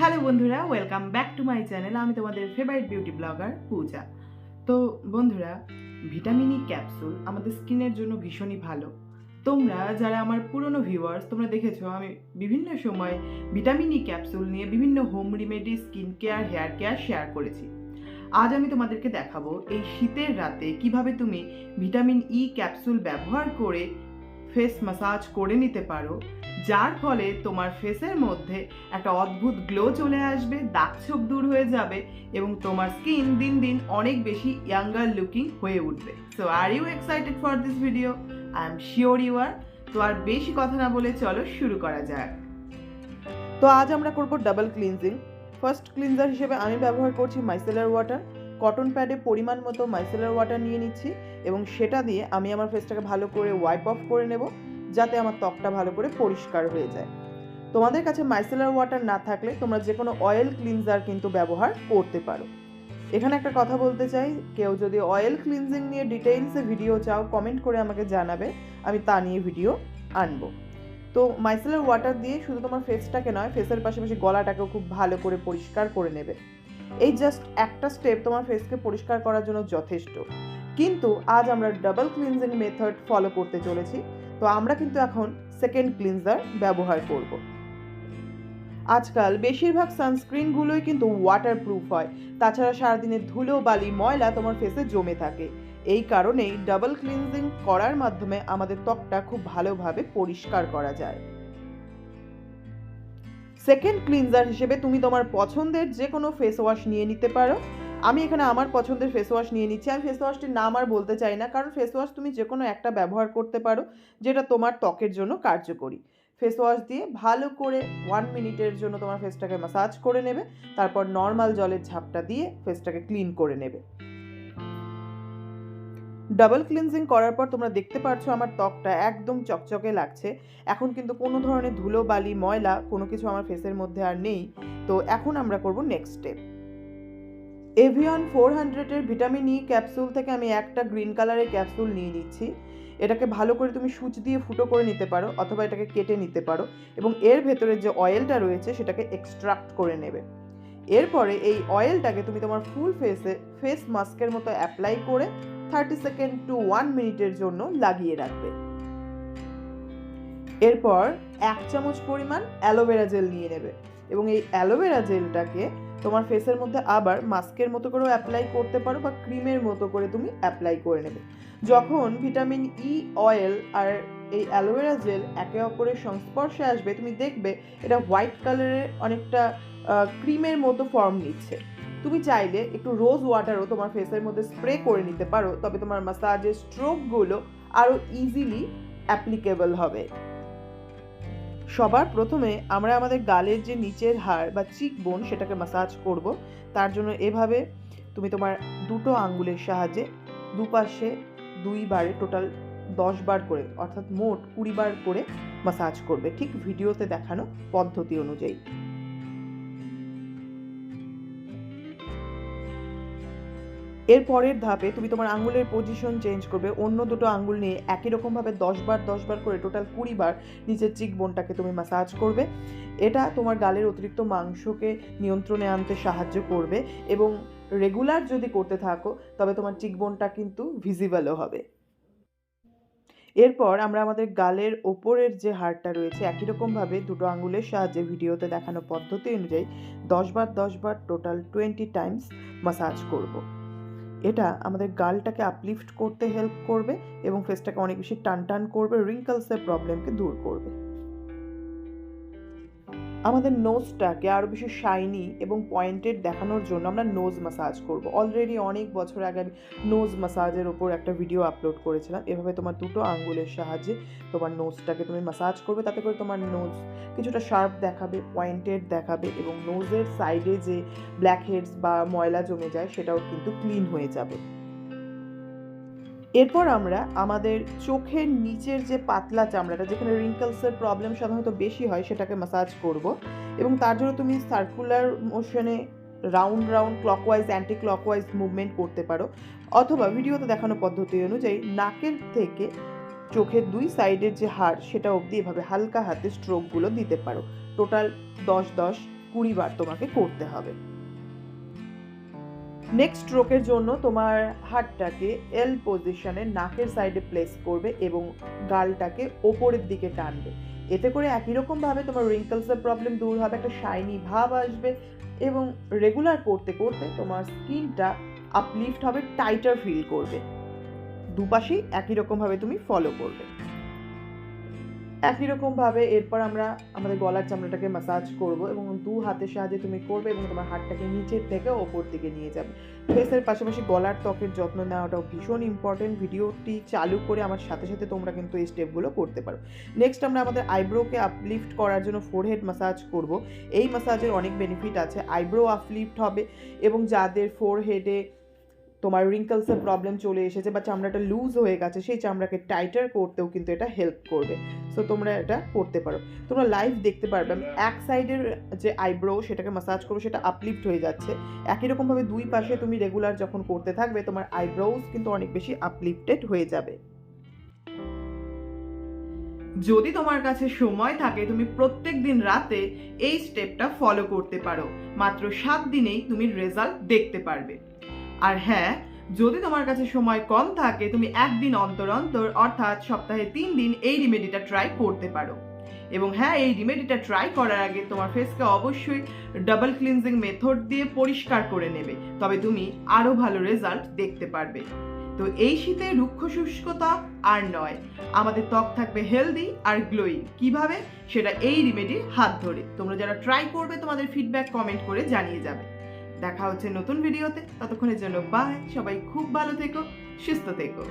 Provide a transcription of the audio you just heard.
Hello বন্ধুরা welcome back to my channel আমি তোমাদের ফেভারিট বিউটি ব্লগার পূজা। তো বন্ধুরা ভিটামিন ই ক্যাপসুল আমাদের স্কিনের জন্য ভীষণই ভালো। তোমরা যারা আমার পুরনো ভিউয়ার্স তোমরা দেখেছ আমি বিভিন্ন সময় ভিটামিন ই ক্যাপসুল নিয়ে বিভিন্ন home remedy skin care hair care share করেছি। আজ আমি তোমাদেরকে দেখাবো এই শীতের রাতে কীভাবে তুমি ভিটামিন ই ক্যাপসুল ব্যবহার করে ফেস মাসাজ করে নিতে পারো, যার ফলে তোমার ফেসের মধ্যে একটা অদ্ভুত গ্লো চলে আসবে, দাগ ছোপ দূর হয়ে যাবে এবং তোমার স্কিন দিন দিন অনেক বেশি ইয়াঙ্গার লুকিং হয়ে উঠবে। So are you excited for this video I am sure you are তো আর বেশি কথা না বলে চলো শুরু করা যাক। তো আজ আমরা করব ডাবল ক্লিনজিং ফার্স্ট ক্লিনজার হিসেবে আমি ব্যবহার করছি মাইসেলার ওয়াটার কটন প্যাডে পরিমাণ মতো মাইসেলার ওয়াটার নিয়ে নিচ্ছি এবং সেটা দিয়ে আমি আমার ফেসটাকে ভালো করে ওয়াইপ অফ করে নেব, যাতে আমার ত্বকটা ভালো করে পরিষ্কার হয়ে যায়। তোমাদের কাছে মাইসেলার ওয়াটার না থাকলে তোমরা যে কোনো অয়েল ক্লিনজার কিন্তু ব্যবহার করতে পারো। এখানে একটা কথা বলতে চাই, কেউ যদি অয়েল ক্লিনজিং নিয়ে ডিটেইলসে ভিডিও চাও কমেন্ট করে আমাকে জানাবে, আমি তা নিয়ে ভিডিও আনব। তো মাইসেলার ওয়াটার দিয়ে শুধু তোমার ফেসটাকে নয় ফেসের পাশাপাশি গলাটাকেও খুব ভালো করে পরিষ্কার করে নেবে। এই জাস্ট একটা স্টেপ তোমার ফেসকে পরিষ্কার করার জন্য যথেষ্ট। কিন্তু আজ আমরা ডাবল ক্লিনজিং মেথড ফলো করতে চলেছি। তো আমরা কিন্তু এখন সেকেন্ড ক্লিনজার ব্যবহার করব। আজকাল বেশিরভাগ সানস্ক্রিনগুলোই কিন্তু ওয়াটার প্রুফ হয়। তাছাড়া সারাদিনের ধুলো, বালি, ময়লা তোমার ফেসে জমে থাকে। এই কারণেই ডাবল ক্লিনজিং করার মাধ্যমে আমাদের ত্বকটা খুব ভালোভাবে পরিষ্কার করা যায়। সেকেন্ড ক্লিনজার হিসেবে তুমি তোমার পছন্দের যে কোনো ফেস ওয়াশ নিয়ে নিতে পারো। আমি এখানে আমার পছন্দের ফেস ওয়াশ নিয়ে নিচ্ছি। আমি ফেস ওয়াশটির নাম আর বলতে চাই না, কারণ ফেস ওয়াশ তুমি যে কোনো একটা ব্যবহার করতে পারো, যেটা তোমার ত্বকের জন্য কার্যকরী। ফেস ওয়াশ দিয়ে ভালো করে ওয়ান মিনিটের জন্য তোমার ফেসটাকে ম্যাসাজ করে নেবে, তারপর নর্মাল জলের ঝাপটা দিয়ে ফেসটাকে ক্লিন করে নেবে। ডাবল ক্লিনজিং করার পর তোমরা দেখতে পারছ আমার ত্বকটা একদম চকচকে লাগছে। এখন কিন্তু কোনো ধরনের ধুলো, বালি, ময়লা কোনো কিছু আমার ফেসের মধ্যে আর নেই। তো এখন আমরা করব নেক্সট স্টেপ এভিয়ন ফোর হান্ড্রেডের ভিটামিন ই ক্যাপসুল থেকে আমি একটা গ্রিন কালারের ক্যাপসুল নিয়ে নিচ্ছি। এটাকে ভালো করে তুমি সুচ দিয়ে ফুটো করে নিতে পারো অথবা এটাকে কেটে নিতে পারো এবং এর ভেতরে যে অয়েলটা রয়েছে সেটাকে এক্সট্রাক্ট করে নেবে। এরপরে এই অয়েলটাকে তুমি তোমার ফুল ফেসে ফেস মাস্কের মতো অ্যাপ্লাই করে থার্টি সেকেন্ড টু ওয়ান মিনিটের জন্য লাগিয়ে রাখবে। এরপর এক চামচ পরিমাণ অ্যালোভেরা জেল নিয়ে নেবে এবং এই অ্যালোভেরা জেলটাকে তোমার ফেসের মধ্যে আবার মাস্কের মতো করেও অ্যাপ্লাই করতে পারো বা ক্রিমের মতো করে তুমি অ্যাপ্লাই করে নেবে। যখন ভিটামিন ই অয়েল আর এই অ্যালোভেরা জেল একে অপরের সংস্পর্শে আসবে, তুমি দেখবে এটা হোয়াইট কালারের অনেকটা ক্রিমের মতো ফর্ম নিচ্ছে। তুমি চাইলে একটু রোজ ওয়াটারও তোমার ফেসের মধ্যে স্প্রে করে নিতে পারো, তবে তোমার মাসাজের স্ট্রোকগুলো আরও ইজিলি অ্যাপ্লিকেবল হবে। সবার প্রথমে আমরা আমাদের গালের যে নিচের হাড় বা চিক বোন সেটাকে মাসাজ করব, তার জন্য এভাবে তুমি তোমার দুটো আঙ্গুলের সাহায্যে দুপাশে দুইবারে টোটাল দশ বার করে, অর্থাৎ মোট কুড়ি বার করে মাসাজ করবে। ঠিক ভিডিওতে দেখানো পদ্ধতি অনুযায়ী। এর পরের ধাপে তুমি তোমার আঙ্গুলের পজিশন চেঞ্জ করবে। অন্য দুটো আঙ্গুল নিয়ে একই রকমভাবে দশ বার দশ বার করে টোটাল কুড়ি বার নিচের চিক বোনটাকে তুমি মাসাজ করবে। এটা তোমার গালের অতিরিক্ত মাংসকে নিয়ন্ত্রণে আনতে সাহায্য করবে এবং রেগুলার যদি করতে থাকো, তবে তোমার চিক বোনটা কিন্তু ভিজিবলও হবে। এরপর আমরা আমাদের গালের ওপরের যে হাড়টা রয়েছে, একই রকমভাবে দুটো আঙ্গুলের সাহায্যে ভিডিওতে দেখানো পদ্ধতি অনুযায়ী দশ বার দশ বার টোটাল টোয়েন্টি টাইমস মাসাজ করব। এটা আমাদের গালটাকে আপলিফট করতে হেল্প করবে এবং ফেসটাকে অনেক বেশি টান টান করবে রিঙ্কলসের প্রবলেমকে দূর করবে। আমাদের নোজটাকে আরও বেশি শাইনি এবং পয়েন্টেড দেখানোর জন্য আমরা নোজ মাসাজ করব। অলরেডি অনেক বছর আগে আমি নোজ মাসাজের ওপর একটা ভিডিও আপলোড করেছিলাম। এভাবে তোমার দুটো আঙ্গুলের সাহায্যে তোমার নোজটাকে তুমি মাসাজ করবে, তাতে করে তোমার নোজ কিছুটা শার্প দেখাবে পয়েন্টেড দেখাবে এবং নোজের সাইডে যে ব্ল্যাক হেডস বা ময়লা জমে যায়, সেটাও কিন্তু ক্লিন হয়ে যাবে। এরপর আমরা আমাদের চোখের নিচের যে পাতলা চামড়াটা, যেখানে রিঙ্কলসের প্রবলেম সাধারণত বেশি হয়, সেটাকে মাসাজ করব। এবং তার জন্য তুমি circular মোশনে round round clockwise anti clockwise movement করতে পারো। অথবা ভিডিওতে দেখানো পদ্ধতি অনুযায়ী নাকের থেকে চোখের দুই সাইডের যে হাড়, সেটা অবধি এভাবে হালকা হাতে স্ট্রোকগুলো দিতে পারো। টোটাল দশ দশ, কুড়ি বার তোমাকে করতে হবে। নেক্সট স্ট্রোকের জন্য তোমার হাতটাকে এল পজিশনে নাকের সাইডে প্লেস করবে এবং গালটাকে ওপরের দিকে টানবে। এতে করে একই রকমভাবে তোমার রিঙ্কলসের প্রবলেম দূর হবে, একটা শাইনি ভাব আসবে এবং রেগুলার করতে করতে তোমার স্কিনটা আপলিফট হবে টাইটার ফিল করবে। দুপাশেই একই রকমভাবে তুমি ফলো করবে। একই রকমভাবে এরপর আমরা আমাদের গলার চামড়াটাকে ম্যাসাজ করব এবং দু হাতের সাহায্যে তুমি করবে এবং তোমার হাতটাকে নিচের থেকে ওপর দিকে নিয়ে যাবে। ফেসের পাশাপাশি গলার ত্বকের যত্ন নেওয়াটাও ভীষণ ইম্পর্টেন্ট ভিডিওটি চালু করে আমার সাথে সাথে তোমরা কিন্তু এই স্টেপগুলো করতে পারো। নেক্সট আমরা আমাদের আইব্রোকে আপলিফট করার জন্য ফোরহেড ম্যাসাজ করব। এই ম্যাসাজের অনেক বেনিফিট আছে। আইব্রো আপলিফট হবে এবং যাদের ফোরহেডে তোমার রিঙ্কলসের প্রবলেম চলে এসেছে বা চামড়াটা লুজ হয়ে গেছে, সেই চামড়াকে টাইটার করতেও কিন্তু এটা হেল্প করবে। সো তোমরা এটা করতে পারো। তোমরা লাইভ দেখতে পারবে, এক সাইডের যে আইব্রো সেটাকে মাসাজ করব সেটা আপলিফট হয়ে যাচ্ছে। একই রকমভাবে দুই পাশে তুমি রেগুলার যখন করতে থাকবে, তোমার আইব্রোজ কিন্তু অনেক বেশি আপলিফটেড হয়ে যাবে। যদি তোমার কাছে সময় থাকে, তুমি প্রত্যেক দিন রাতে এই স্টেপটা ফলো করতে পারো। মাত্র সাত দিনেই তুমি রেজাল্ট দেখতে পারবে। আর হ্যাঁ যদি তোমার কাছে সময় কম থাকে, তুমি একদিন অন্তর অন্তর, অর্থাৎ সপ্তাহে তিন দিন এই রিমেডিটা ট্রাই করতে পারো। এবং হ্যাঁ এই রিমেডিটা ট্রাই করার আগে তোমার ফেসকে অবশ্যই ডাবল ক্লিনজিং মেথড দিয়ে পরিষ্কার করে নেবে। তবে তুমি আরও ভালো রেজাল্ট দেখতে পারবে। তো এই শীতে রুক্ষ শুষ্কতা আর নয়, আমাদের ত্বক থাকবে হেলদি আর গ্লোয়িং কীভাবে? সেটা এই রিমেডির হাত ধরে। তোমরা যারা ট্রাই করবে, তোমাদের ফিডব্যাক কমেন্ট করে জানিয়ে যাবে। দেখা হচ্ছে নতুন ভিডিওতে। ততক্ষণের জন্য বাই সবাই খুব ভালো থেকো সুস্থ থেকো।